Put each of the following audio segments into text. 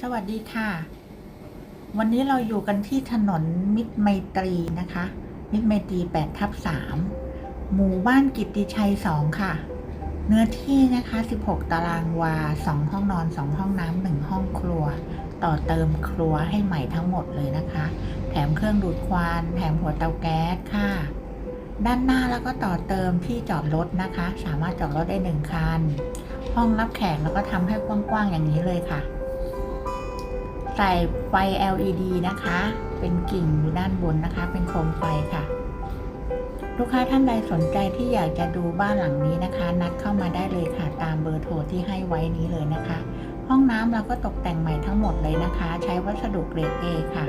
สวัสดีค่ะ วันนี้เราอยู่กันที่ถนนมิตรไมตรีนะคะ มิตรไมตรี8ทับ3หมู่บ้านกิตติชัย 2 ค่ะ เนื้อที่นะคะ 16 ตารางวา 2 ห้องนอน 2 ห้องน้ำ1ห้องครัว ต่อเติมครัวให้ใหม่ทั้งหมดเลยนะคะ แถมเครื่องดูดควันแถมหัวเตาแก๊สค่ะ ด้านหน้าแล้วก็ต่อเติมที่จอดรถนะคะ สามารถจอดรถได้หนึ่งคัน ห้องรับแขกแล้วก็ทำให้กว้างๆอย่างนี้เลยค่ะ ใส่ไฟ LED นะคะ เป็นกิ่งอยู่ด้านบนนะคะ เป็นโคมไฟค่ะ ลูกค้าท่านใดสนใจที่อยากจะดูบ้านหลังนี้นะคะ นัดเข้ามาได้เลยค่ะ ตามเบอร์โทรที่ให้ไว้นี้เลยนะคะ ห้องน้ำเราก็ตกแต่งใหม่ทั้งหมดเลยนะคะ ใช้วัสดุเกรด A ค่ะ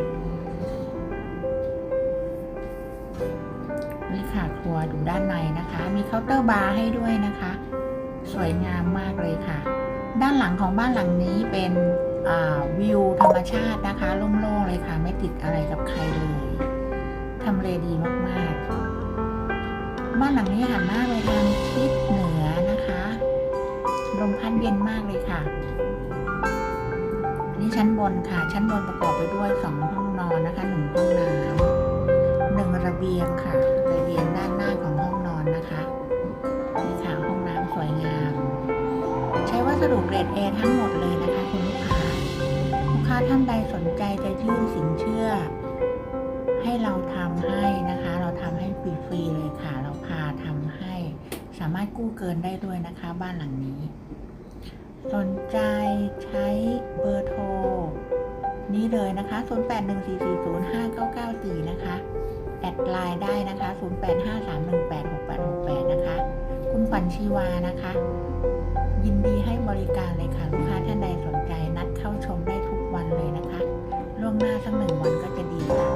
นี่ค่ะครัวดูด้านในนะคะ มีเคาน์เตอร์บาร์ให้ด้วยนะคะ สวยงามมากเลยค่ะ ด้านหลังของบ้านหลังนี้เป็น วิวธรรมชาตินะคะโล่งๆเลยค่ะ ไม่ติดอะไรกับใครเลยทำเลดีมากๆ บ้านหลังนี้หันหน้าไปทางทิศเหนือนะคะลมพัดเย็นมากเลยค่ะ นี่ชั้นบนค่ะ ชั้นบนประกอบไปด้วยสองห้องนอนนะคะหนึ่งห้องน้ำหนึ่งระเบียงค่ะระเบียงด้านหน้าของห้องนอนนะคะนี่ค่ะห้องน้ำสวยงาม ใช้วัสดุเกรด A ทั้งหมดเลยนะาท่านใดสนใจจะยื่นสินเชื่อ ให้เราทำให้นะคะ เราทำให้ฟรีๆเลยค่ะ เราพาทำให้ สามารถกู้เกินได้ด้วยนะคะ บ้านหลังนี้ สนใจใช้เบอร์โทรนี้เลยนะคะ 0814405994 นะคะ แอดไลน์ได้นะคะ 0853186868 นะคะ คุณขวัญชีวานะคะ ยินดีให้บริการ มงหน้าสักหนึ่งวันก็จะดีค่ะ